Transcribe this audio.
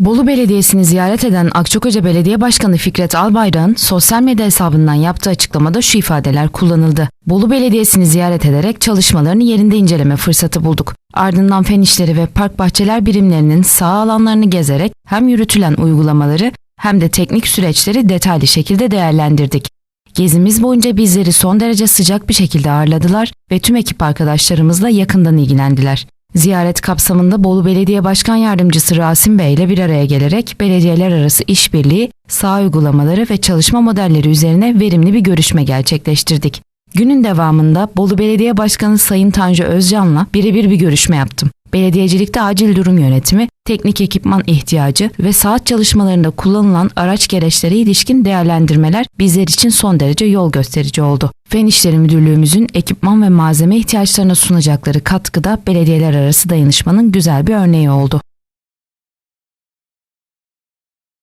Bolu Belediyesi'ni ziyaret eden Akçakoca Belediye Başkanı Fikret Albayrak'ın sosyal medya hesabından yaptığı açıklamada şu ifadeler kullanıldı. Bolu Belediyesi'ni ziyaret ederek çalışmalarını yerinde inceleme fırsatı bulduk. Ardından fen işleri ve park bahçeler birimlerinin saha alanlarını gezerek hem yürütülen uygulamaları hem de teknik süreçleri detaylı şekilde değerlendirdik. Gezimiz boyunca bizleri son derece sıcak bir şekilde ağırladılar ve tüm ekip arkadaşlarımızla yakından ilgilendiler. Ziyaret kapsamında Bolu Belediye Başkan Yardımcısı Rasim Bey ile bir araya gelerek belediyeler arası işbirliği, saha uygulamaları ve çalışma modelleri üzerine verimli bir görüşme gerçekleştirdik. Günün devamında Bolu Belediye Başkanı Sayın Tanju Özcan'la birebir bir görüşme yaptım. Belediyecilikte acil durum yönetimi, teknik ekipman ihtiyacı ve saat çalışmalarında kullanılan araç gereçlere ilişkin değerlendirmeler bizler için son derece yol gösterici oldu. Fen İşleri Müdürlüğümüzün ekipman ve malzeme ihtiyaçlarına sunacakları katkıda belediyeler arası dayanışmanın güzel bir örneği oldu.